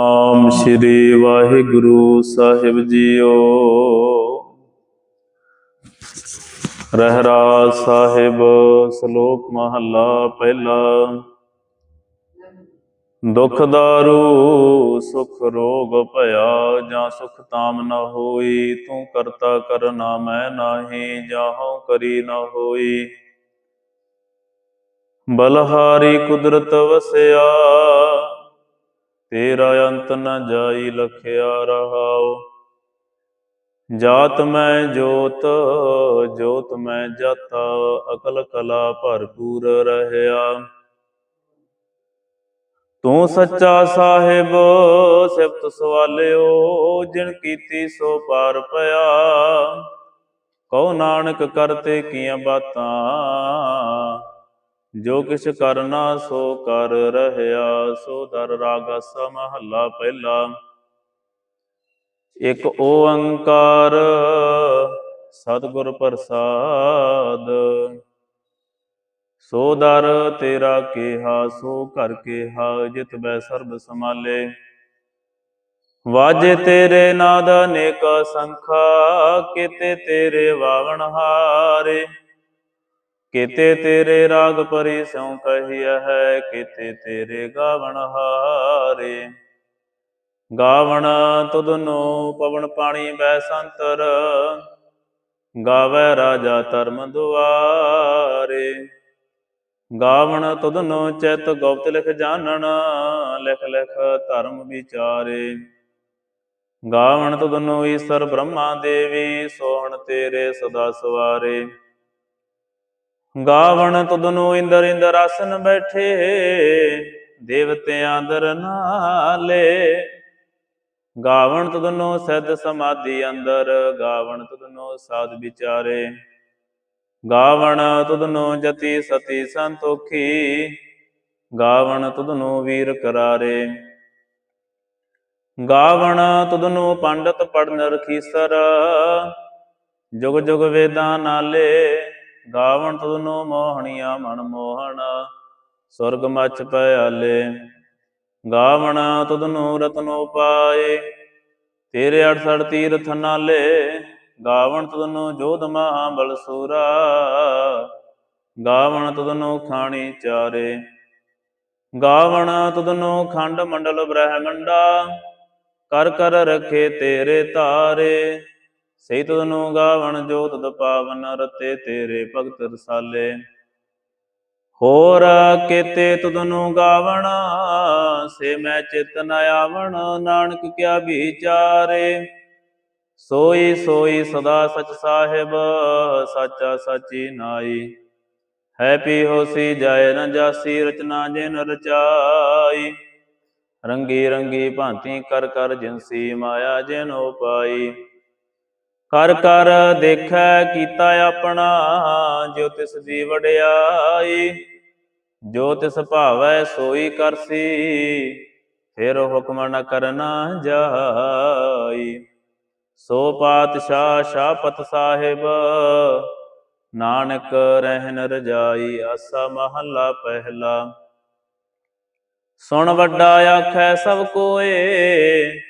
ਆਮ ਸ੍ਰੀ ਵਾਹਿਗੁਰੂ ਸਾਹਿਬ JIO. Rehras ਸਾਹਿਬ, ਸ਼ਲੋਕ ਮਹੱਲਾ ਪਹਿਲਾ। ਦੁਖ ਦਾਰੂ, ਸੁਖ ਰੋਗ ਭਇਆ, ਜਾਂ ਸੁਖ ਤਾਮ ਨ ਹੋਈ, ਤੂੰ ਕਰਤਾ ਕਰਨਾ ਮੈਂ ਨਾਹੀ ਜਾਹਉ ਕਰੀ ਨ ਹੋਈ। ਬਲਹਾਰੀ ਕੁਦਰਤ ਵਸਿਆ ਤੇਰਾ ਅੰਤ ਨ ਜਾਈ ਲਖਿਆ ਰਹਾਉ। ਜਾਤ ਮੈਂ ਜੋਤ ਜੋਤ ਮੈਂ ਜਾਤਾ, ਅਕਲ ਕਲਾ ਭਰਪੂਰ ਰਹਿਆ। ਤੂੰ ਸੱਚਾ ਸਾਹਿਬ, ਸਿਫਤ ਸਵਾਲਿਓ, ਜਿਨ ਕੀਤੀ ਸੋ ਪਾਰ ਪਿਆ। ਕਉ ਨਾਨਕ ਕਰਤੇ ਕੀਆਂ ਬਾਤਾਂ ਜੋ ਕਿਛ ਕਰਨਾ ਸੋ ਕਰ ਰਹਿਆ, ਸੋ ਦਰ ਰਾਗ ਅਸਾ ਮਹੱਲਾ ਪਹਿਲਾ। ਇੱਕ ਓੰਕਾਰ ਸਤਿਗੁਰ ਪ੍ਰਸਾਦ। ਸੋ ਦਰ ਤੇਰਾ ਕਿਹਾ, ਸੋ ਕਰ ਕਿਹਾ, ਜਿਤ ਬੈ ਸਰਬ ਸਮਾਲੇ ਵਾਜੇ ਤੇਰੇ ਨਾਦ ਅਨੇਕ ਸੰਖਾ, ਕਿਤੇ ਤੇਰੇ ਵਾਵਣ ਹਾਰੇ। ਕਿਤੇ ਤੇਰੇ ਰਾਗ ਪਰੀ ਸਿਉ ਕਹੀਆ ਹੈ, ਕਿਤੇ ਤੇਰੇ ਗਾਵਣ ਹਾਰੇ। ਗਾਵਣ ਤੁਧਨੋ ਪਵਨ ਪਾਣੀ ਬੈ ਸੰਤਰ, ਗਾਵੇ ਰਾਜਾ ਧਰਮ ਦੁਆਰੇ। ਗਾਵਣ ਤੁਧਨੋ ਚਿਤ ਗੁਪਤ ਲਿਖ ਜਾਣਨ, ਲਿਖ ਲਿਖ ਧਰਮ ਵਿਚਾਰੇ। ਗਾਵਣ ਤੁਧਨੋ ਈਸ਼ਰ ਬ੍ਰਹਮਾ ਦੇਵੀ, ਸੋਹਣ ਤੇਰੇ ਸਦਾ ਸਵਾਰੇ। ਗਾਵਣ ਤੁਧਨੋ ਇੰਦਰ ਇੰਦਰ ਆਸਨ ਬੈਠੇ, ਦੇਵਤਿਆਂ ਦਰ ਨਾਲੇ। ਗਾਵਣ ਤੁਧਨੋ ਸਿੱਧ ਸਮਾਧੀ ਅੰਦਰ, ਗਾਵਣ ਤੁਧਨੋ ਸਾਧ ਵਿਚਾਰੇ। ਗਾਵਣ ਤੁਧਨੋ ਜਤੀ ਸਤੀ ਸੰਤੋਖੀ, ਗਾਵਣ ਤੁਧਨੋ ਵੀਰ ਕਰਾਰੇ। ਗਾਵਣ ਤੁਧਨੋ ਪੰਡਤ ਪੜਨ ਰਖੀਸਰ, ਜੁਗ ਜੁਗ ਵੇਦਾਂ ਨਾਲੇ। ਗਾਵਣ ਤੁਧਨੋ ਮੋਹਣੀਆਂ ਮਨ ਮੋਹਣ, ਸੁਰਗ ਮਚ ਪਿਆਲੇ ਗਾਵਣ ਤੁਧਨੋ ਰਤਨੋ ਪਾਏ ਤੇਰੇ 68 ਤੀਰਥ ਨਾਲੇ। ਗਾਵਣ ਤੁਧਨੋ ਜੋਧ ਮਹਾਬਲ ਸੂਰਾ, ਗਾਵਣ ਤੁਧਨੋ ਖਾਣੀ ਚਾਰੇ। ਗਾਵਣ ਤੁਧਨੋ ਖੰਡ ਮੰਡਲ ਬ੍ਰਹਮੰਡਾ, ਕਰ ਕਰ ਰਖੇ ਤੇਰੇ ਤਾਰੇ। ਸੇ ਤੁਧਨੋ ਗਾਵਣ ਜੋ ਤਦ ਪਾਵਨ ਰਤੇ ਤੇਰੇ ਭਗਤ ਰਸਾਲੇ। ਹੋਰ ਕੇਤੇ ਤੁਧਨੂ ਗਾਵਣ, ਸੇ ਮੈਂ ਚਿਤ ਨ ਆਵਣ, ਨਾਨਕ ਕਿਆ ਵਿਚਾਰੇ। ਸੋਈ ਸੋਈ ਸਦਾ ਸਚ ਸਾਹਿਬ, ਸਾਚਾ ਸਾਚੀ ਨਾਈ। ਹੈ ਪੀ ਹੋਸੀ ਜਾਏ ਨ ਜਾਸੀ, ਰਚਨਾ ਜਿਨ ਰਚਾਈ। ਰੰਗੀ ਰੰਗੀ ਭਾਂਤੀ ਕਰ ਕਰ ਜਿਨਸੀ ਮਾਇਆ ਜਿਨ ਉਪਾਈ। ਕਰ ਕਰ ਦੇਖੈ ਕੀਤਾ ਆਪਣਾ, ਜੋ ਤਿਸ ਦੀ ਵਡਿਆਈ, ਜੋ ਤਿਸ ਭਾਵੈ ਸੋਈ ਕਰਸੀ, ਫਿਰ ਹੁਕਮ ਨ ਕਰਨਾ ਜਾਈ। ਸੋ ਪਾਤਸ਼ਾਹ ਸ਼ਾਪਤ ਸਾਹਿਬ, ਨਾਨਕ ਰਹਿਨ ਰਜਾਈ ਆਸਾ ਮਹੱਲਾ ਪਹਿਲਾ। ਸੁਣ ਵੱਡਾ ਆਖੈ ਸਭ ਕੋਏ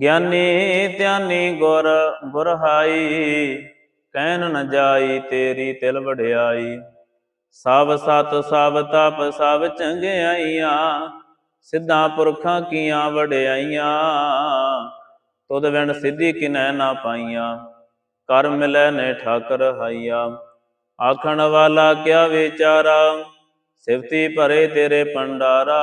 ਗਿਆਨੀ ਧਿਆਨੀ ਗੁਰ ਗੁਰਹਾਈ ਕਹਿਣ ਨ ਜਾਈ ਤੇਰੀ ਤਿਲ ਵਡਿਆਈ। ਸਭ ਸਤ, ਸਭ ਤਪ, ਸਭ ਚੰਗਿਆਈਆਂ, ਸਿੱਧਾ ਪੁਰਖਾਂ ਕੀਆਂ ਵਡਿਆਈਆਂ। ਤੁਧ ਵਿਣ ਸਿੱਧੀ ਕਿਨੈ ਨਾ ਪਾਈਆਂ, ਕਰ ਮਿਲੈ ਨੇ ਠਾਕਰ ਹਾਈਆ। ਆਖਣ ਵਾਲਾ ਕਿਆ ਵਿਚਾਰਾ, ਸਿਫਤੀ ਭਰੇ ਤੇਰੇ ਪੰਡਾਰਾ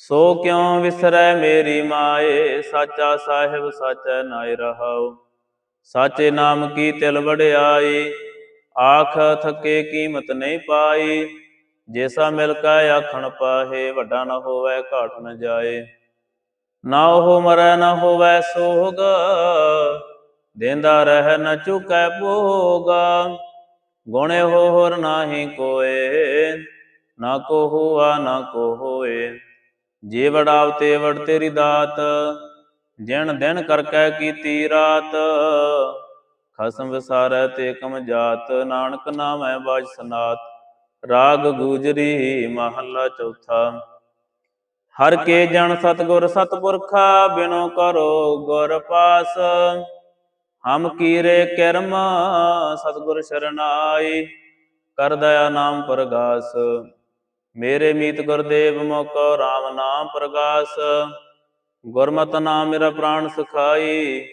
ਸੋ ਕਿਉ ਵਿਸਰੈ ਮੇਰੀ ਮਾਏ? ਸਾਚਾ ਸਾਹਿਬ ਸਾਚੈ ਨਾਇ ਰਹਾਉ। ਸਾਚੇ ਨਾਮ ਕੀ ਤਿਲ ਵਡਿਆਈ? ਆਖ ਥਕੇ ਕੀਮਤ ਨਹੀਂ ਪਾਈ। ਜੈਸਾ ਮਿਲ ਕੈ ਆਖਣ ਪਾਹੇ, ਵੱਡਾ ਨਾ ਹੋਵੇ, ਘਾਟ ਨਾ ਜਾਏ। ਨਾ ਉਹ ਮਰੈ, ਨਾ ਹੋਵੇ ਸੋਗ। ਦੇਂਦਾ ਰਹਿ ਨ ਚੁਕੈ ਭੋਗਾ। ਗੁਣੇ ਹੋ ਹੋਰ ਨਾਹੀ ਕੋਏ। ਨਾ ਕੋ ਹੁਆ, ਨਾ ਕੋ ਹੋਏ। ਜੇ ਵੜਾਵ ਤੇ ਵੜ ਤੇਰੀ ਦਾਤ, ਜਿਣ ਦਿਨ ਕਰ ਕੀਤੀ ਰਾਤ। ਖਸਮ ਵਿਸਾਰੈ ਤੇ ਕਮ ਜਾਤ, ਨਾਨਕ ਨਾਮੈ ਬਾਜ ਸਨਾਤ। ਰਾਗ ਗੂਜਰੀ ਮਹੱਲਾ ਚੌਥਾ। ਹਰ ਕੇ ਜਨ ਸਤਗੁਰ ਸਤਪੁਰਖਾ, ਬਿਨੋ ਕਰੋ ਗੁਰ ਪਾਸ। ਹਮ ਕੀਰੇ ਕਰਮ, ਸਤਗੁਰ ਸ਼ਰਨਾਈ ਕਰ ਦਇਆ ਨਾਮ ਪ੍ਰਗਾਸ। ਮੇਰੇ ਮੀਤ ਗੁਰਦੇਵ ਮੋਕੋ RAM ਨਾਮ ਪ੍ਰਗਾਸ। ਗੁਰਮਤਿ ਨਾਮ ਮੇਰਾ ਪ੍ਰਾਣ ਸਖਾਈ,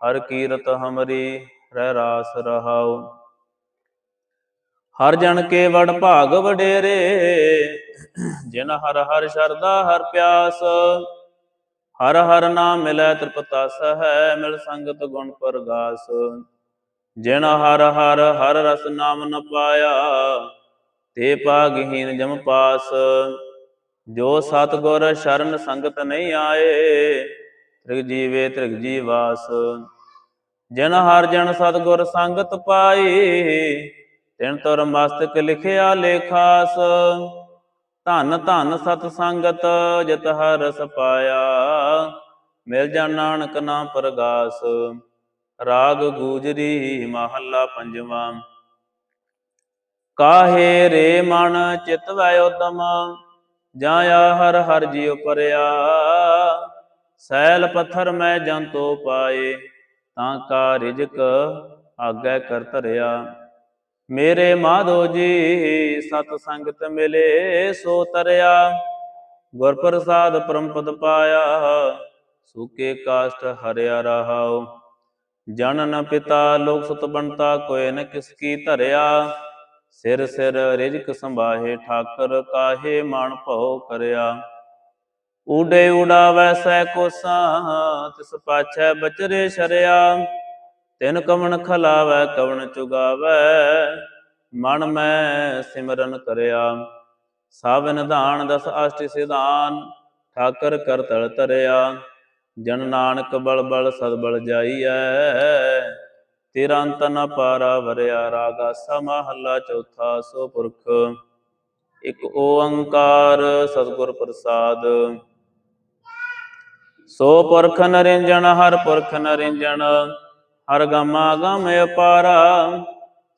ਹਰ ਕੀਰਤ ਹਮਰੀ ਰਹਿ ਰਾਸ ਰਹਾਉ। ਹਰ ਜਨ ਕੇ ਵਡ ਭਾਗ ਵਡੇਰੇ, ਜਿਨ ਹਰ ਹਰ ਸ਼ਰਦਾ ਹਰ ਪਿਆਸ। ਹਰ ਹਰ ਨਾਮ ਮਿਲੈ ਤ੍ਰਿਪਤਾ ਹੈ ਮਿਲ ਸੰਗਤ ਗੁਣ ਪ੍ਰਗਾਸ। ਜਿਨ ਹਰ ਹਰ ਹਰ ਰਸ ਨਾਮ ਨ ਪਾਇਆ ਤੇ ਭਾਗਹੀਨ ਜਮ ਪਾਸ। ਜੋ ਸਤਗੁਰ ਸ਼ਰਨ ਸੰਗਤ ਨਹੀਂ ਆਏ, ਤ੍ਰਿਗ ਜੀਵੇ ਤ੍ਰਿਗ ਜੀਵਾਸ ਜਿਨ ਹਰ ਜਨ ਸਤਗੁਰ ਸੰਗਤ ਪਾਈ ਤਿਨ ਤੁਰ ਮਸਤਕ ਲਿਖਿਆ ਲੇਖਾਸ ਧੰਨ ਧੰਨ ਸਤ ਸੰਗਤ ਜਿਤ ਹਰ ਰਸ ਪਾਇਆ ਮਿਲ ਜਾ ਨਾਨਕ ਨਾਮ ਪ੍ਰਗਾਸ। ਰਾਗ ਗੂਜਰੀ ਮਹੱਲਾ ਪੰਜਵਾਂ। ਕਾਹੇ ਰੇ ਮਨ ਚਿਤ ਵੈ ਉਦਮ, ਜਾਇਆ ਹਰ ਹਰ ਜੀਉ ਪਰਿਆ ਸੈਲ ਪੱਥਰ ਮੈਂ ਜੰਤੋ ਪਾਏ, ਤਾਂ ਕਾ ਰਿਜਕ ਆਗੈ ਕਰ ਧਰਿਆ। ਮੇਰੇ ਮਾਧੋ ਜੀ, ਸਤ ਸੰਗਤ ਮਿਲੇ, ਸੋ ਤਰਿਆ। ਗੁਰ ਪ੍ਰਸਾਦ ਪਰਮਪਦ ਪਾਇਆ, ਸੁਕੇ ਕਾਸ਼ਟ ਹਰਿਆ ਰਹਾਉ। ਜਨਨ ਪਿਤਾ ਲੋਕ ਸੁਤ ਬਣਤਾ ਕੋਇ ਨ ਕਿਸ ਕੀ ਧਰਿਆ। ਸਿਰ ਸਿਰ ਰਿਜਕ ਸੰਭਾਹੇ, ਠਾਕਰ ਕਾਹੇ ਮਨ ਭਉ ਕਰਿਆ। ਊਡੇ ਉਡਾਵੈ ਸੈ ਕੋਸਾਂ, ਤਿਸ ਪਾਛੈ ਬਚਰੇ ਸ਼ਰਿਆ। ਤਿਨ ਕਵਣ ਖਲਾਵੈ, ਕਵਣ ਚੁਗਾਵੈ, ਮਨ ਮੈਂ ਸਿਮਰਨ ਕਰਿਆ। ਸਭ ਨਿਧਾਨ ਦਸ ਅਸ਼ਟ ਸਿਧਾਨ, ਠਾਕਰ ਕਰ ਤਲ ਤਰਿਆ ਜਨ ਨਾਨਕ ਬਲ ਬਲ ਸਦ ਬਲ ਜਾਈਐ ਤੇਰਾ ਅੰਤ ਨ ਪਾਰਾ ਵਰਿਆ ਰਾਗਾ ਸਮਹੱਲਾ ਚੌਥਾ ਸੋ ਪੁਰਖ। ਇਕ ਓੰਕਾਰ ਸਤਿਗੁਰ ਪ੍ਰਸਾਦ। ਸੋ ਪੁਰਖ ਨਰਿੰਜਨ ਹਰ ਪੁਰਖ ਨਰਿੰਜਨ ਹਰ ਗਮਾ ਗਮ ਅਪਾਰਾ।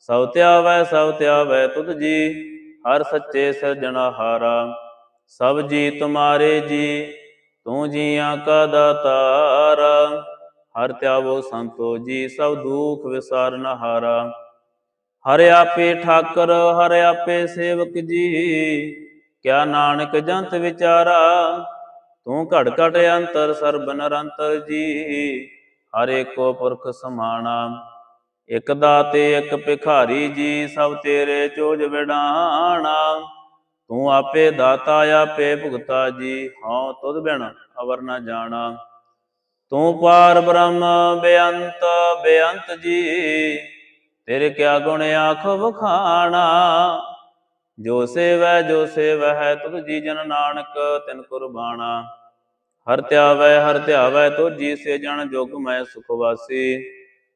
ਸਭ ਧਿਆਵੈ ਸਭ ਧਿਆਵੈ ਤੁਧ ਜੀ, ਹਰ ਸੱਚੇ ਸਿਰਜਣਹਾਰਾ ਸਭ ਜੀ ਤੁਮਾਰੇ ਜੀ, ਤੂੰ ਜੀਆਂ ਕਾ ਦਾਤਾਰ। ਹਰ ਧਿਆਵੋ ਸੰਤੋ, ਜੀ ਸਭ ਦੁਖ ਵਿਸਾਰਨ ਹਾਰਾ। ਹਰ ਆਪੇ ਠਾਕਰ, ਹਰ ਆਪੇ ਸੇਵਕ ਜੀ। ਕਿਆ ਨਾਨਕ ਜੰਤ ਵਿਚਾਰਾ, ਤੂੰ ਘੜ ਘਟ ਅੰਤਰ ਸਰਬ ਨਿਰੰਤਰ ਜੀ। ਹਰ ਏਕੋ ਪੁਰਖ ਸਮਾਣਾ, ਇਕ ਦਾਤੇ, ਇਕ ਭਿਖਾਰੀ ਜੀ, ਸਭ ਤੇਰੇ ਚੋਜ ਵਿਡਾਣਾ। ਤੂੰ ਆਪੇ ਦਾਤਾ, ਆਪੇ ਭੁਗਤਾ ਜੀ, ਹਉ ਤੁਧ ਬਿਨ ਅਵਰ ਨਾ ਜਾਣਾ। ਤੂੰ ਪਾਰ ਬ੍ਰਹਮ ਬੇਅੰਤ ਬੇਅੰਤ ਜੀ। ਤੇਰੇ ਕਿਆ ਗੁਣ ਆਖ ਵਖਾਣਾ ਜੋ ਸੇਵੈ ਜੋ ਸੇਵੈ ਹੈ ਤੁਧ ਜੀ ਜਨ ਨਾਨਕ, ਤਿਨ ਕੁਰਬਾਨਾ। ਹਰ ਧਿਆਵੈ ਹਰ ਧਿਆਵੈ ਜੀ ਸੇ ਜਨ ਜੁਗ ਮੈਂ ਸੁਖ ਵਾਸੀ।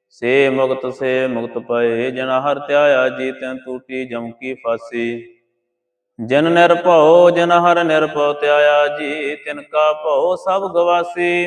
ਸੇ ਮੁਕਤ ਸੇ ਮੁਕਤ ਪਏ, ਜਨ ਹਰ ਧਿਆਇਆ, ਜੀ ਤੈਨ ਟੂਟੀ ਜਮ ਕੀ ਫਾਸੀ। ਜਨ ਨਿਰਭਉ, ਜਨ ਹਰ ਨਿਰਭਉ, ਧਿਆਇਆ, ਜੀ ਤਿਨ ਕਾ ਭਉ, ਸਭ ਗਵਾਸੀ।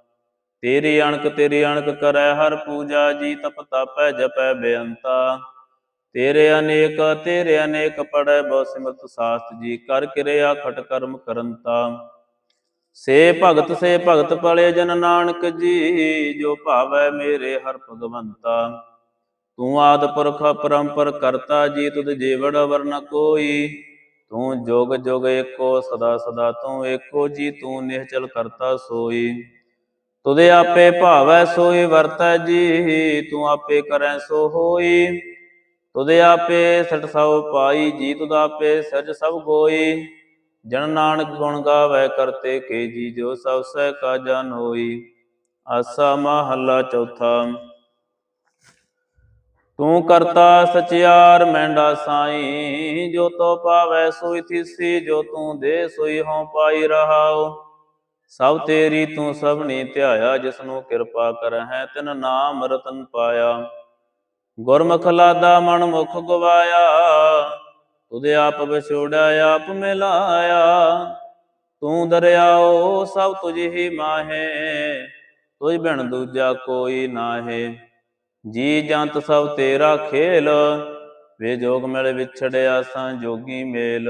ਤੇਰੀ ਅਣਕ ਤੇਰੀ ਅਣਕ ਕਰੈ, ਹਰ ਪੂਜਾ ਜੀ ਤਪ ਤਪੈ, ਜਪੈ ਬੇਅੰਤਾ। ਤੇਰੇ ਅਨੇਕ ਤੇਰੇ ਅਨੇਕ ਪੜੈ ਬਹੁ ਸਿਮਰਤ ਸਾਸਤ ਜੀ, ਕਰ ਕਿਰਿਆ ਖਟ ਕਰਮ ਕਰੰਤਾ। ਸੇ ਭਗਤ ਸੇ ਭਗਤ ਪਲੇ ਜਨ ਨਾਨਕ ਜੀ, ਜੋ ਭਾਵੈ ਮੇਰੇ ਹਰ ਭਗਵੰਤਾ। ਤੂੰ ਆਦ ਪੁਰਖ ਪਰੰਪਰ ਕਰਤਾ ਜੀ, ਤੁਧ ਜੀਵੜ ਵਰਨ ਕੋਈ। ਤੂੰ ਜੋਗ ਜੋਗ ਏਕੋ, ਸਦਾ ਸਦਾ ਤੂੰ ਏਕੋ ਜੀ, ਤੂੰ ਨਿਹਚਲ ਕਰਤਾ ਸੋਈ। ਤੁਦੇ ਆਪੇ ਭਾਵੈ ਸੋਈ ਵਰਤੈ ਜੀ, ਤੂੰ ਆਪੇ ਕਰੈ ਸੋ ਹੋਈ। ਤੁਦੇ ਆਪੇ ਸਟ ਸਭ ਪਾਈ, ਜੀ ਤੁਧ ਆਪੇ ਸਜ ਸਭ ਗੋਈ। ਜਨ ਨਾਨਕ ਗੁਣ ਗਾਵੇ ਕਰਤੇ ਕੇ ਜੀ, ਜੋ ਸਭ ਸਹਿ ਕਾ ਜਨ ਹੋਈ ਆਸਾ ਮਹੱਲਾ ਚੌਥਾ। ਤੂੰ ਕਰਤਾ ਸਚਿਆਰ ਮੈਂਡਾ ਸਾਈ, ਜੋ ਤੋ ਪਾਵੈ ਸੋਈ ਥੀਸੀ, ਜੋ ਤੂੰ ਦੇ ਸੋਈ ਹਉ ਪਾਈ ਰਹਾਓ ਸਭ ਤੇਰੀ ਤੂੰ ਸਭਨੀ ਧਿਆਇਆ ਜਿਸ ਨੂੰ ਕਿਰਪਾ ਕਰਹਿ, ਤਿਨ ਨਾਮ ਰਤਨ ਪਾਇਆ। ਗੁਰਮੁਖ ਲਾਦਾ ਮਨ ਮੁਖ ਗਵਾਇਆ ਤੁਦੇ ਆਪ ਵਿਛੋੜਿਆ, ਆਪ ਮਿਲਾਇਆ। ਤੂੰ ਦਰਿਆਓ, ਸਭ ਤੁਝ ਹੀ ਮਾਹੇ, ਤੁਝ ਬਿਨ ਦੂਜਾ ਕੋਈ ਨਾਹੇ। ਜੀ ਜੰਤ ਸਭ ਤੇਰਾ ਖੇਲ, ਵੇ ਜੋਗ ਮਿਲ ਵਿਛੜਿਆ ਸਾਂ ਜੋਗੀ ਮੇਲ।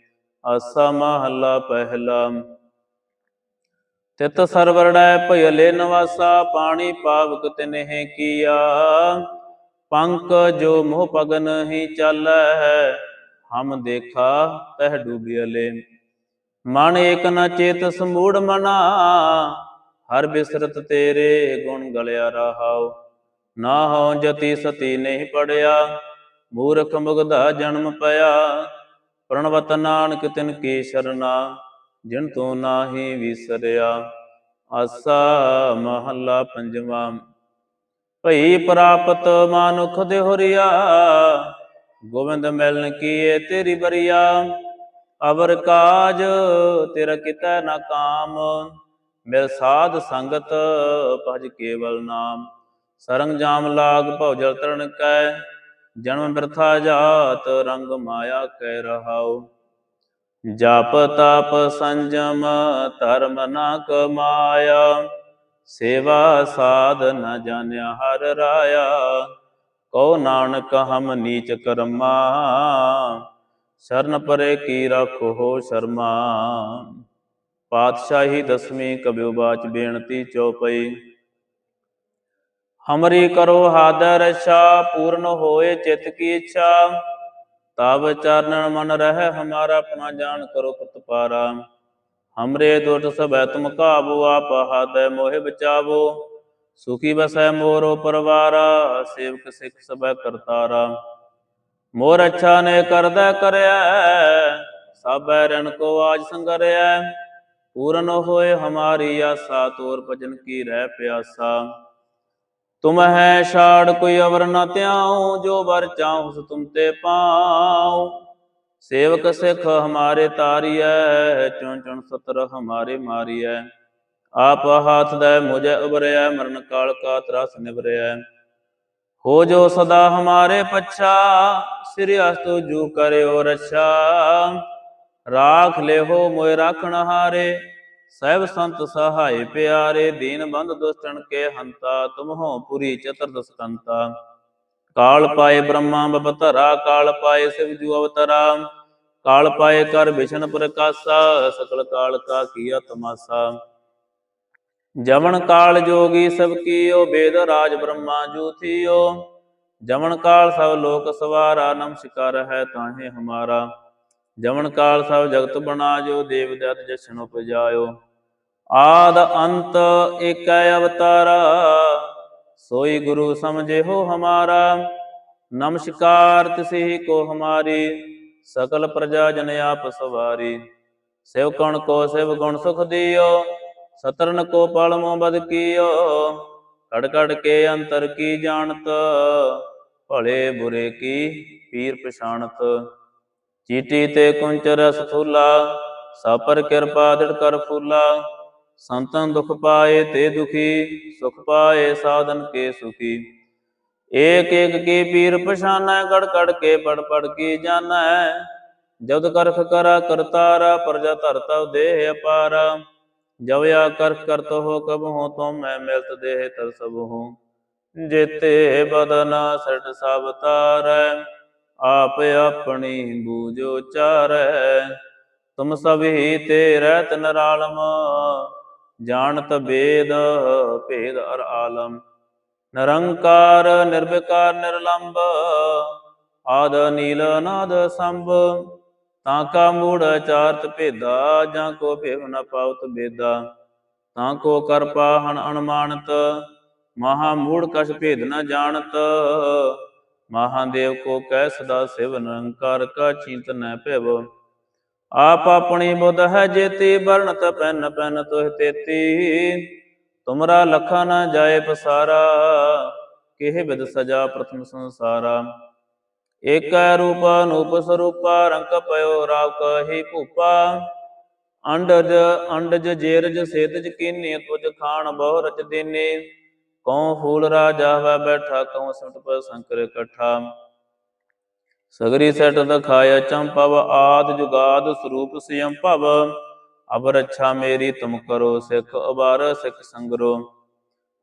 ਆਸਾ ਮਹੱਲਾ ਪਹਿਲਾ। ਤਿਤ ਸਰਵਰੜੈ ਭਇਲੇ ਨਵਾਸਾ, ਪਾਣੀ ਪਾਵਕ ਤਿਨਹਿ ਕੀਆ। ਪੰਕ ਜੋ ਮੋਹ ਪਗਨ ਹੀ ਚਾਲੈ, ਹਮ ਦੇਖਾ ਤਹ ਡੂਬਿਅਲੇ ਮਨ ਏਕ ਨ ਚੇਤ ਸਮੂੜ ਮਨਾ, ਹਰ ਬਿਸਰਤ ਤੇਰੇ ਗੁਣ ਗਲਿਆ ਰਹਾਉ। ਨਾ ਹੋ ਜਤੀ ਸਤੀ ਨਹੀਂ ਪੜਿਆ, ਮੂਰਖ ਮੁਗਧਾ ਜਨਮ ਪਿਆ। ਪ੍ਰਣਵਤ ਨਾਨਕ ਤਿਨ ਕੀ ਸ਼ਰਨਾ ਜਿਨ ਤੂੰ ਨਾਹੀ ਵਿਸਰਿਆ। ਆਸਾ ਮਹੱਲਾ ਪੰਜਵਾਂ, ਭਈ ਪ੍ਰਾਪਤ ਮਾਨੁਖ ਦੇਹੁਰੀਆ। ਗੋਬਿੰਦ ਮਿਲਨ ਕੀਏ ਤੇਰੀ ਬਰੀਆ ਅਵਰ ਕਾਜ ਤੇਰਾ ਕਿਤੈ ਨਾ ਕਾਮ, ਮਿਲ ਸਾਧ ਸੰਗਤ ਭਜ ਕੇਵਲ ਨਾਮ। ਸਰੰਗ ਜਾਮ ਲਾਗ ਭਉ ਜਲ ਤਰਨ ਕੈ ਜਨਮ ਬਿਰਥਾ ਜਾਤ ਰੰਗ ਮਾਇਆ ਕਹਿ ਰਹਾਉ। ਜਪ ਤਪ ਸੰਜਮ ਧਰਮ ਨਾ ਕਮਾਇਆ। ਸੇਵਾ ਸਾਧ ਨ ਜਾਣਿਆ ਹਰ ਰਾਇਆ। ਕਉ ਨਾਨਕ ਹਮ ਨੀਚ ਕਰਮਾ। ਸ਼ਰਨ ਪਰੇ ਕੀ ਰੱਖੋ ਸ਼ਰਮਾ। ਪਾਤਸ਼ਾਹੀ ਦਸਵੀਂ ਕਬਿਉ ਬਾਚ ਬੇਨਤੀ ਚਉਪਈ ਹਮਰੀ ਕਰੋ ਹਾਦਰ ਰਛਾ ਪੂਰਨ ਹੋਏ ਚਿਤ ਕੀ ਇੱਛਾ। ਤਬ ਚਰਨਨ ਮਨ ਰਹਿ, ਹਮਾਰਾ ਆਪਣਾ ਜਾਣ ਕਰੋ ਪ੍ਰਤਪਾਰਾ ਹਮਰੇ ਦੁਟ ਸਭੈ ਤੁਮ ਕਾਬੂ ਆਪ ਹਾਦੈ ਮੋਹਿ ਬਚਾਵੋ। ਸੁਖੀ ਬਸੈ ਮੋਰੋ ਪਰਵਾਰਾ, ਸੇਵਕ ਸਿੱਖ ਸਭੈ ਕਰਤਾਰਾ। ਮੋਰ ਅੱਛਾ ਨੇ ਕਰਦਾ ਕਰਿਆ ਸਭੈ ਰਣ ਕੋ ਆਜ ਸੰਗਰਿਆ ਪੂਰਨ ਹੋਏ ਹਮਾਰੀ ਆਸਾ, ਤੋਰ ਭਜਨ ਕੀ ਰਹਿ ਪਿਆਸਾ। ਤੁਮ ਹੈ ਛਾੜ ਕੋਈ ਅਵਰ ਨ ਤਿਆਉ ਜੋ ਵਰ ਚਾਹੂ ਸੋ ਤੁਮ ਤੇ ਪਾਉ। ਸੇਵਕ ਸਿੱਖ ਹਮਾਰੇ ਤਾਰੀਐ, ਚੁਣ ਚੁਣ ਸਤਰ ਹਮਾਰੇ ਮਾਰੀਐ। ਆਪ ਹਾਥ ਦੇ ਮੁਝੇ ਉਬਰਿਆ ਮਰਨ ਕਾਲ ਕਾ ਤਰਸ ਨਿਵਰਿਆ ਹੋ ਜੋ ਸਦਾ ਹਮਾਰੇ ਪੱਛਾ, ਸਿਰਿ ਅਸਤੁ ਜੂ ਕਰਿਓ ਰਛਾ। ਰਾਖ ਲਿਓ ਮੋਇ ਰਾਖਣ ਹਾਰੇ ਸਹਿਬ ਸੰਤ ਸਹਾਇ ਪਿਆਰੇ, ਦੀਨ ਬੰਧ ਦੁਸ਼ਟਣ ਕੇ ਹੰਤਾ ਤੁਮ ਪੁਰੀ ਚਤਰ ਦਸਕੰਤਾ ਕਾਲ ਪਾਏ ਬ੍ਰਹਮਾ ਬਪਤਰਾ ਕਾਲ ਪਾਏ ਸਿਵ ਜੂ ਅਵਤਰਾ। ਕਾਲ ਪਾਏ ਕਰ ਵਿਸ਼ਨ ਪ੍ਰਕਾਸ਼ਾ, ਸਕਲ ਕਾਲ ਕਾ ਕੀਆ ਤਮਾਸਾ ਜਮਨ ਕਾਲ ਜੋਗੀ ਸਭ ਕੀਓ, ਬੇਦ ਰਾਜ ਬ੍ਰਹਮਾ ਜੂ ਥੀਓ। ਜਮਨ ਕਾਲ ਸਭ ਲੋਕ ਸਵਾਰਾ ਨਮਸਕਾਰ ਹੈ ਤਾਹੇ ਹਮਾਰਾ। ਜਮਨ ਕਾਲ ਸਭ ਜਗਤ ਬਣਾ ਜੋ ਦੇਵ ਦਤ ਜਸ਼ਨ ਉਪਜਾਇਓ। ਆਦ ਅੰਤ ਏਕੈ ਅਵਤਾਰਾ, ਸੋਈ ਗੁਰੂ ਸਮਝੇ ਹੋ ਹਮਾਰਾ। ਨਮਸਕਾਰ ਤਿਸਹੀ ਕੋ ਹਮਾਰੀ, ਸਕਲ ਪ੍ਰਜਾ ਜਨ ਆਪ ਸਵਾਰੀ। ਸਿਵ ਕਣ ਕੋ ਸਿਵ ਗੁਣ ਸੁਖ ਦਿਓ, ਸਤਰਨ ਕੋ ਪਲ ਮੋ ਬਦ ਕੀਓ। ਕੜ ਕੜ ਕੇ ਅੰਤਰ ਕੀ ਜਾਣਤ, ਭਲੇ ਬੁਰੇ ਕੀ ਪੀਰ ਪਛਾਣਤ। ਚੀਟੀ ਤੇ ਕੁੰਚ ਰਸ ਥੂਲਾ ਸਭ ਪਰ ਕਿਰਪਾ ਦਿੜ ਕਰ ਫੂਲਾ। ਸੰਤਨ ਦੁਖ ਪਾਏ ਤੇ ਦੁਖੀ, ਸੁਖ ਪਾਏ ਸਾਧਨ ਕੇ ਸੁਖੀ। ਏਕ ਏਕ ਕੀ ਪੀਰ ਪਛਾਨੈ, ਗੜ ਗੜ ਕੇ ਪੜ ਪੜ ਕੀ ਜਾਣੈ। ਜਦ ਕਰਖ ਕਰਾ ਕਰਤਾਰਾ, ਪ੍ਰਜਾ ਧਰਤਾ ਦੇਹ ਅਪਾਰਾ। ਜਬ ਆ ਕਰਖ ਕਰਤ ਹੋ ਕਬ ਹੋ ਤੁਮ ਮੈਂ ਮਿਲਤ ਦੇਹ ਤਰ ਸਭ ਹੋ। ਜੇਤੇ ਬਦਨਾ ਸਟ ਸਭ ਤਾਰੈ। ਆਪ ਆਪਣੀ ਬੂਝੋ ਚਾਰੈ। ਤੁਮ ਸਭ ਤੇ ਰਹਿਤ ਨਰਾਲਮ, ਜਾਣਤ ਬੇਦ, ਭੇਦ ਅਰ ਆਲਮ। ਨਿਰੰਕਾਰ, ਨਿਰਵਿਕਾਰ ਨਿਰਲੰਭ ਆਦ, ਨੀਲ ਨਾਦ ਸੰਭ। ਤਾਂ ਕਾ ਮੂੜ ਚਾਰਤ ਭੇਦਾ, ਜਾਂ ਕੋ ਭੇਵ ਨ ਪਾਉਤ ਬੇਦਾ। ਤਾਂ ਕੋ ਕਰਪਾ ਪਾਹਣ ਅਨਮਾਨਤ ਮਹਾ ਮੂੜ ਕਛ ਭੇਦ ਨ ਜਾਣਤ। ਮਹਾਦੇਵ ਕੋ ਕਹਿ ਸਦਾ ਸਿਵ ਨਿਰੰਕਾਰ ਕਾ ਚਿੰਤ ਭਿਵ। ਆਪ ਆਪਣੀ ਬੁੱਧ ਹੈ ਜੇਤੀ, ਵਰਣਤ ਪੈਨ ਪੈਨ ਤੋਹ ਤੇਤੀ। ਤੁਮਰਾ ਲਖਾ ਨ ਜਾਏ ਪਸਾਰਾ, ਕਿਹ ਬਿਦ ਸਜਾ ਪ੍ਰਥਮ ਸੰਸਾਰਾ। ਏਕ ਰੂਪ ਅਨੂਪ ਸਰੂਪਾ, ਰੰਗ ਪਇਓ ਰਾਵ ਕਹੀ ਭੂਪਾ। ਅੰਡਜ ਅੰਡਜ ਜੇਰਜ ਸੇਤਜ ਕੀਨੀ, ਤੁਜ ਖਾਣ ਬਹੁ ਰਚ ਦੀਨੀ। ਕਉ ਫੂਲ ਰਾਜਾ ਵੈ ਬੈਠਾ, ਕਉ ਸੰਤ ਪਰ ਸੰਕਰ ਇਕੱਠਾ। ਸਗਰੀ ਸੈਟ ਦਖਾਇਆ ਚੰਪਵ ਆਦ ਜੁਗਾਦ ਸਰੂਪ ਸਿਯੰ ਭਵ। ਅਬ ਰੱਛਾ ਮੇਰੀ ਤੁਮ ਕਰੋ, ਸਿੱਖ ਅਬਾਰ, ਸਿੱਖ ਸੰਗਰੋ।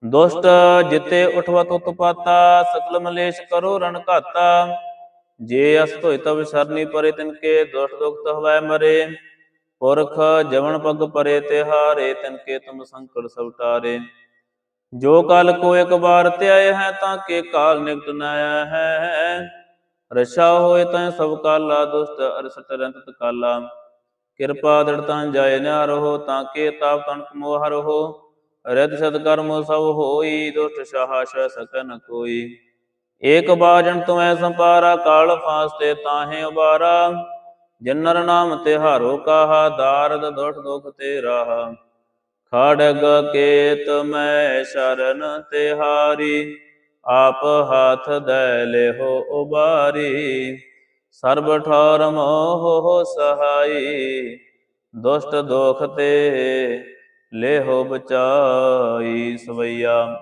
ਦੁਸ਼ਟ ਜਿਤੇ ਉਠਵਤ ਉਤਪਾਤਾ, ਸਕਲ ਮਲੇਸ਼ ਕਰੋ ਰਣ ਘਾਤਾ। ਜੇ ਅਸ ਧੋਇ ਤਵ ਸਰਨੀ ਪਰੇ, ਤਿਨ ਕੇ ਦੁਸ਼ਟ ਦੁਖ ਹਵੈ ਮਰੇ। ਪੁਰਖ ਜਵਨ ਪਗ ਪਰੇ, ਤਿਹਾਰੇ ਤਿਨ ਕੇ ਤੁਮ ਸੰਕਟ ਸਭ ਟਾਰੇ ਜੋ ਕਾਲ ਕੋ ਇੱਕ ਬਾਰ ਧਿਆਏ ਹੈ, ਤਾਂ ਕੇ ਕਾਲ ਨਿਕਟ ਨ ਆਇਆ ਹੈ। ਰਛਾ ਹੋਏ ਤਾਂ ਸਭ ਕਾਲਾ ਦੁਸ਼ਟ ਅਰਸਟ ਰੰਤ ਕਾਲਾ ਕਿਰਪਾ ਦ੍ਰਿੜ ਜਾਏ ਨਾ ਰਹੋ, ਤਾਂ ਕੇ ਤਾਪ ਤਨਕ ਮੋਹ ਰਹੋ। ਰਿਤ ਸਤ ਕਰਮ ਸਭ ਹੋਈ, ਦੁਸ਼ਟ ਸਾਹ ਸੈ ਸਕੈ ਕੋਈ। ਏਕ ਬਾਜਨ ਤੁਮੈ ਸੰਪਾਰਾ, ਕਾਲ ਫਾਸਤੇ ਤਾਹੇ ਉਬਾਰਾ। ਜਨਰ ਨਾਮ ਤਿਹਾਰੋ ਕਾਹਾ, ਦਾਰਦ ਦੁਖ ਦੁਖ ਤੇ ਰਾਹ। ਖੜਗ ਕੇਤ ਮੈਂ ਸ਼ਰਨ ਤਿਹਾਰੀ, ਆਪ ਹਾਥ ਦੈ ਲਿਹੋ ਉਬਾਰੀ। ਸਰਬ ਠੌਰ ਮੋਹ ਸਹਾਈ, ਦੁਸ਼ਟ ਦੋਖ ਤੇ ਲਿਹੋ ਬਚਾਈ ਸਵਈਆ।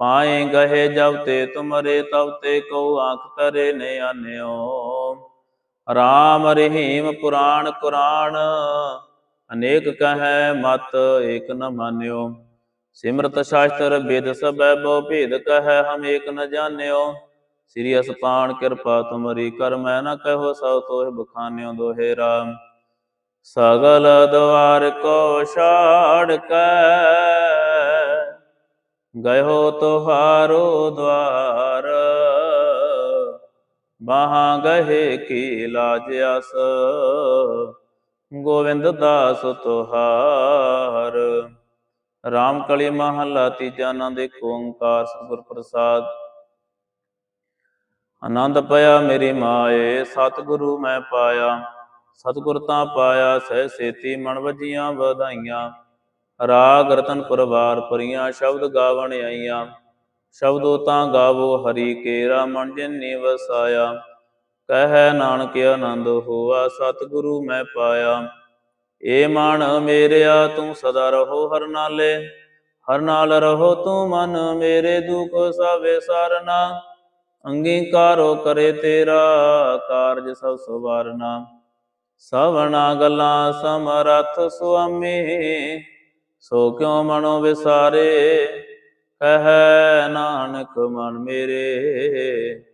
ਪਾਏ ਗਹੇ ਜਬ ਤੇ ਤੁਮਰੇ ਤਬ ਤੇ ਕਉ ਆਂਖ ਤਰੇ ਨੇ ਆਨਿਓ ਰਾਮ ਰਹੀਮ ਪੁਰਾਣ ਕੁਰਾਨ ਅਨੇਕ ਕਹੈ ਮਤ, ਏਕ ਨ ਮਾਨਿਓ। ਸਿਮਰਤ ਸ਼ਾਸਤਰ ਬੇਦ ਸਬੈ ਬਹੁ ਭੇਦ ਕਹੈ, ਹਮ ਏਕ ਨ ਜਾਣਿਓ। ਸ੍ਰੀ ਅਸਪਾਨ ਕਿਰਪਾ ਤੁਮਰੀ ਕਰ ਮੈਂ ਨ ਕਹੋ, ਸਭ ਤੋਹਿ ਬਖਾਨਿਓ ਦੋਹੇ ਰਾਮ। ਸਗਲ ਦਵਾਰ ਕੋ ਛਾੜ ਕੇ, ਗਇਓ ਤੁਹਾਰੋ ਦਵਾਰ। ਬਾਹਾਂ ਗਏ ਕੀ ਲਾਜ ਅਸ ਗੋਵਿੰਦ ਦਾਸ ਤੁਹਾਰ। ਰਾਮ ਕਲੀ ਮਹੱਲਾ ਤੀਜਾ ਆਨੰਦ ਏਕ ਓੰਕਾਰ ਸਤਿਗੁਰ ਪ੍ਰਸਾਦ। ਆਨੰਦ ਪਿਆ ਮੇਰੀ ਮਾਏ, ਸਤਿਗੁਰੂ ਮੈਂ ਪਾਇਆ। ਸਤਿਗੁਰ ਤਾਂ ਪਾਇਆ, ਸਹਿ ਸੇਤੀ ਮਨ ਵਜੀਆਂ ਵਧਾਈਆਂ। ਰਾਗ ਰਤਨ ਪਰਵਾਰ ਪਰੀਆਂ ਸ਼ਬਦ ਗਾਵਣ ਆਈਆਂ। ਸ਼ਬਦੋ ਤਾਂ ਗਾਵੋ, ਹਰੀ ਕੇਰਾ ਮਨ ਜਿਨੀ ਵਸਾਇਆ। ਕਹੈ ਨਾਨਕ ਆਨੰਦ ਹੋਆ, ਸਤਿਗੁਰੂ ਮੈਂ ਪਾਇਆ। ਏ ਮਨ ਮੇਰਿਆ, ਤੂੰ ਸਦਾ ਰਹੋ ਹਰ ਨਾਲੇ। ਹਰ ਨਾਲ ਰਹੋ ਤੂੰ ਮਨ ਮੇਰੇ, ਦੁਖ ਸਵੇ ਸਰਨਾ। ਅੰਗੀਕਾਰੋ ਕਰੇ ਤੇਰਾ ਕਾਰਜ ਸਭ ਸਵਾਰਨਾ। ਸਵਣਾ ਗੱਲਾਂ ਸਮਰਥ ਸੁਆਮੀ, ਸੋ ਕਿਉ ਮਨੋ ਵਿਸਾਰੇ? ਕਹੈ ਨਾਨਕ ਮਨ ਮੇਰੇ।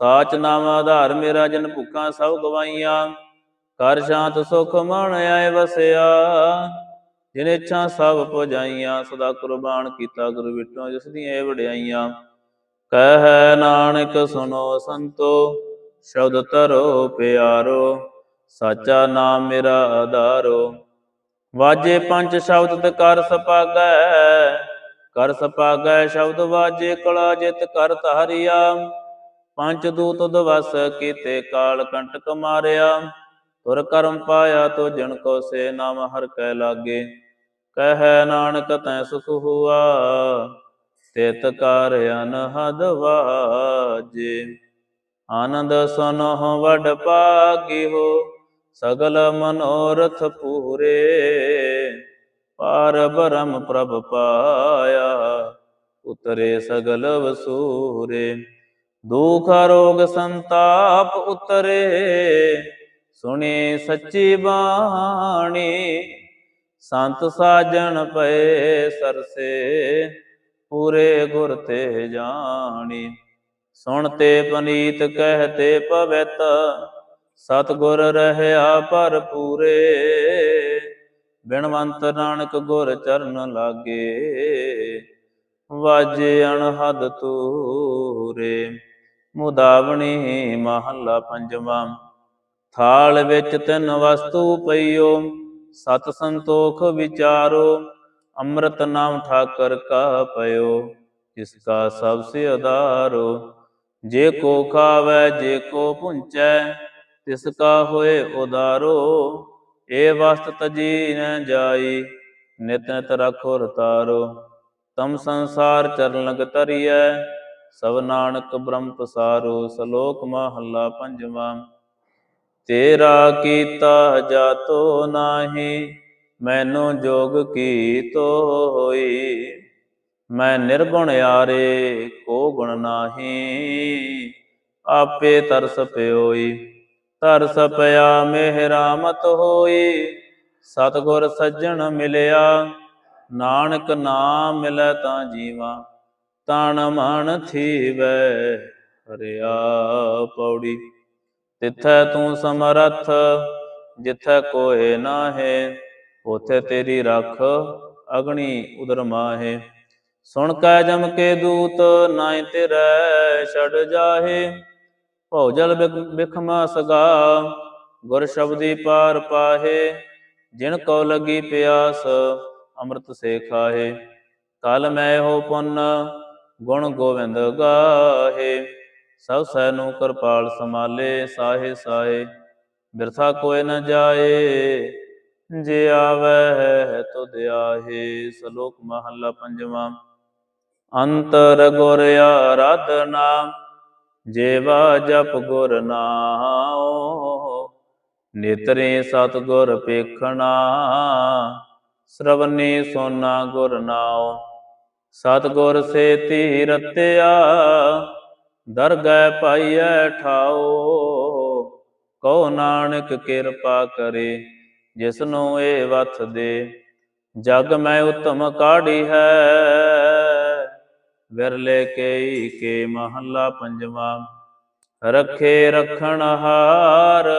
ਸਾਚ ਨਾਮ ਆਧਾਰ ਮੇਰਾ ਜਨ ਭੁੱਖਾਂ ਸਭ ਗਵਾਈਆਂ। ਕਰ ਸ਼ਾਂਤ ਸੁਖ ਮਨ ਆਏ ਵਸਿਆ। ਜਿਨ ਇੱਛਾ ਸਭ ਪੁਜਾਈਆਂ, ਸਦਾ ਕੁਰਬਾਨ ਕੀਤਾ ਗੁਰੂ ਵਿਟੋ ਜਿਸ ਦੀਆਂ ਇਹ ਵਡਿਆਈਆਂ। ਕਹਿ ਨਾਨਕ ਸੁਨੋ ਸੰਤੋ, ਸ਼ਬਦ ਤਰੋ ਪਿਆਰੋ, ਸਾਚਾ ਨਾਮ ਮੇਰਾ ਆਧਾਰੋ। ਵਾਜੇ ਪੰਜ ਸ਼ਬਦ ਤੇ ਕਰ ਸਪਾਗੈ ਕਰ ਸਪਾਗੈ ਸ਼ਬਦ ਵਾਜੇ ਕਲਾ ਜਿਤ ਕਰ ਧਾਰਿਆ। ਪੰਜ ਦੂਤ ਦਵਸ ਕੀਤੇ ਕਾਲ ਕੰਟਕ ਮਾਰਿਆ। ਤੁਰ ਕਰਮ ਪਾਇਆ ਤੋ ਜਨ ਕੋ ਸੇ ਨਾਮ ਹਰ ਕੈ ਲਾਗੇ। ਕਹੈ ਨਾਨਕ ਤੈ ਸੁਖ ਹੁਆ ਤਿਤ ਕਰ ਅਨਹਦ ਵਾਜੇ। ਆਨੰਦ ਸੁਨਹੁ ਵਡ ਪਾਗੀ ਹੋ ਸਗਲ ਮਨੋਰਥ ਪੂਰੇ। ਪਾਰ ਬ੍ਰਹਮ ਪ੍ਰਭ ਪਾਇਆ, ਉਤਰੇ ਸਗਲ ਵਸੂਰੇ। ਦੁਖ ਰੋਗ ਸੰਤਾਪ ਉਤਰੇ, ਸੁਣੀ ਸੱਚੀ ਬਾਣੀ, ਸੰਤ ਸਾਜਣ ਪਏ ਸਰਸੇ, ਪੂਰੇ ਗੁਰ ਤੇ ਜਾਣੀ। ਸੁਣ ਤੇ ਪਨੀਤ ਕਹਤੇ ਪਵਿੱਤ, ਸਤਗੁਰ ਰਹਿਆ ਪਰ ਪੂਰੇ ਬਿਨਵੰਤ ਨਾਨਕ ਗੁਰ ਚਰਨ ਲਾਗੇ, ਵਾਜੇ ਅਣਹਦ ਤੂਰੇ ਮੁਦਾਵਣੀ ਮਹੱਲਾ ਪੰਜਵਾਂ। ਥਾਲ ਵਿੱਚ ਤਿੰਨ ਵਸਤੂ ਪਈਓ, ਸਤ ਸੰਤੋਖ ਵਿਚਾਰੋ, ਅੰਮ੍ਰਿਤ ਨਾਮ ਠਾਕਰ ਕਾ ਪਇਓ, ਜਿਸ ਕਾ ਸਭ ਸੇ ਆਧਾਰੋ ਜੇ ਕੋ ਖਾਵੈ, ਜੇ ਕੋ ਪੁੰਚੈ ਤਿਸ ਕਾ ਹੋਏ ਉਦਾਰੋ। ਏ ਵਸਤ ਤਜੀ ਨ ਜਾਈ, ਨਿਤ ਨਿਤ ਰਖੋ ਰਤਾਰੋ। ਤਮ ਸੰਸਾਰ ਚਰਨ ਲਗ ਤਰੀਐ ਸਭ ਨਾਨਕ ਬ੍ਰਹਮ ਪਸਾਰੋ, ਸ਼ਲੋਕ ਮਹੱਲਾ ਪੰਜਵਾਂ। ਤੇਰਾ ਕੀਤਾ ਜਾਤੋ ਨਾਹੀ, ਮੈਨੂੰ ਜੋਗ ਕੀ ਤੋਈ? ਮੈਂ ਨਿਰਗੁਣ ਯਾਰੇ, ਕੋ ਗੁਣ ਨਾਹੀ? ਆਪੇ ਤਰਸ ਪਿਓਈ, ਤਰਸ ਪਿਆ ਮਿਹਰਾਮਤ ਹੋਈ। ਸਤਗੁਰ ਸੱਜਣ ਮਿਲਿਆ, ਨਾਨਕ ਨਾਮ ਮਿਲੈ ਤਾਂ ਜੀਵਾ। ਤਨ ਮਨ ਥੀਵੈ ਹਰਿਆ ਪੌੜੀ ਤਿੱਥੈ ਤੂੰ ਸਮਰੱਥ, ਜਿੱਥੈ ਕੋਏ ਨਾਹੇ, ਉਥੇ ਤੇਰੀ ਰੱਖ ਅਗਣੀ ਉਦਰ ਮਾਹੇ। ਸੁਣ ਕੈ ਜਮ ਕੇ ਦੂਤ ਨਾਇ ਤੇਰੈ ਛੜ ਜਾਹੇ। ਭੌਜਲ ਬਿਖਮਾ ਸਗਾ, ਗੁਰ ਸ਼ਬਦੀ ਪਾਰ ਪਾਹੇ। ਜਿਨ ਕੋ ਲਗੀ ਪਿਆਸ, ਅੰਮ੍ਰਿਤ ਸੇ ਖਾਹੇ। ਕਲ ਮੈਂ ਹੋ ਪੁੰਨ ਗੁਣ ਗੋਬਿੰਦ ਗਾਹੇ, ਸਭ ਸੈ ਨੂੰ ਕਿਰਪਾਲ ਸਮਾਲੇ ਸਾਹੇ ਸਾਹੇ, ਬਿਰਥਾ ਕੋਇ ਨ ਜਾਏ, ਜੇ ਆਵੈ ਤੁਧ ਆਹੇ, ਸ਼ਲੋਕ ਮਹੱਲਾ ਪੰਜਵਾਂ। ਅੰਤਰ ਗੁਰ ਆਰਾਧਨਾ ਜੇਵਾ ਜਪ ਗੁਰ ਨਾਉ, ਨੇਤਰੇ ਸਤ ਗੁਰ ਪੇਖਣਾ ਸ਼ਰਵਨੇ ਸੋਨਾ ਗੁਰ ਨਾਉ। ਸਤ ਸੇ ਤੀ ਰਤਿਆ ਦਰਗਹਿ ਪਾਈਐ ਠਾਓ। ਕਉ ਨਾਨਕ ਕਿਰਪਾ ਕਰੇ, ਜਿਸਨੂੰ ਇਹ ਵਥ ਦੇ। ਜਗ ਮੈਂ ਉਤਮ ਕਾਢੀ ਹੈ, ਵਿਰਲੇ ਕੇਈ ਕੇ ਮਹੱਲਾ ਪੰਜਵਾਂ। ਰਖੇ ਰਖਣ ਹਾਰ,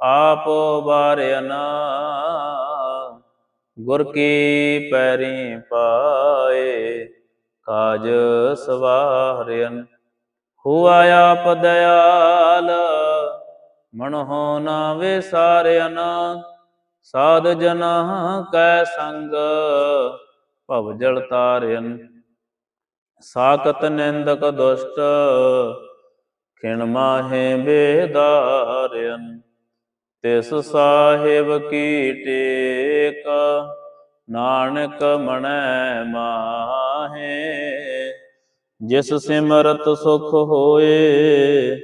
ਆਪ ਬਾਰਿਆਨਾ ਗੁਰ ਕੀ ਪੈਰੀ ਪਾਏ, ਕਾਜ ਸਵਾਰਿਆਨ ਹੁਆ ਆਪ ਦਇਆਲ, ਮਨਹੁ ਨਾ ਵਿਸਾਰਿਆਨ ਸਾਧ ਜਨਾ ਕੈ ਸੰਗ, ਭਵ ਜਲ ਤਾਰਿਆਨ ਸਾਕਤ ਨਿੰਦਕ ਦੁਸ਼ਟ, ਖਿਣ ਮਾਹੇ ਬੇਦਾਰਿਆਨ ਤਿਸ ਸਾਹਿਬ ਕੀ ਟੇਕ ਨਾਨਕ ਮਣੈ ਮਾਹੇ ਜਿਸ ਸਿਮਰਤ ਸੁਖ ਹੋਏ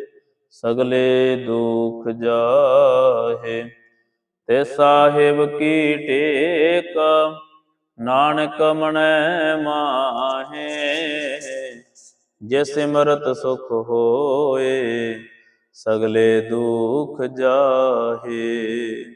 ਸਗਲੇ ਦੁਖ ਜਾਹੇ। ਤੇ ਸਾਹਿਬ ਕੀ ਟੇਕ ਨਾਨਕ ਮਣੈ ਮਾਹੇ ਜੇ ਸਿਮਰਤ ਸੁਖ ਹੋਏ ਸਗਲੇ ਦੁਖ ਜਾਹੇ।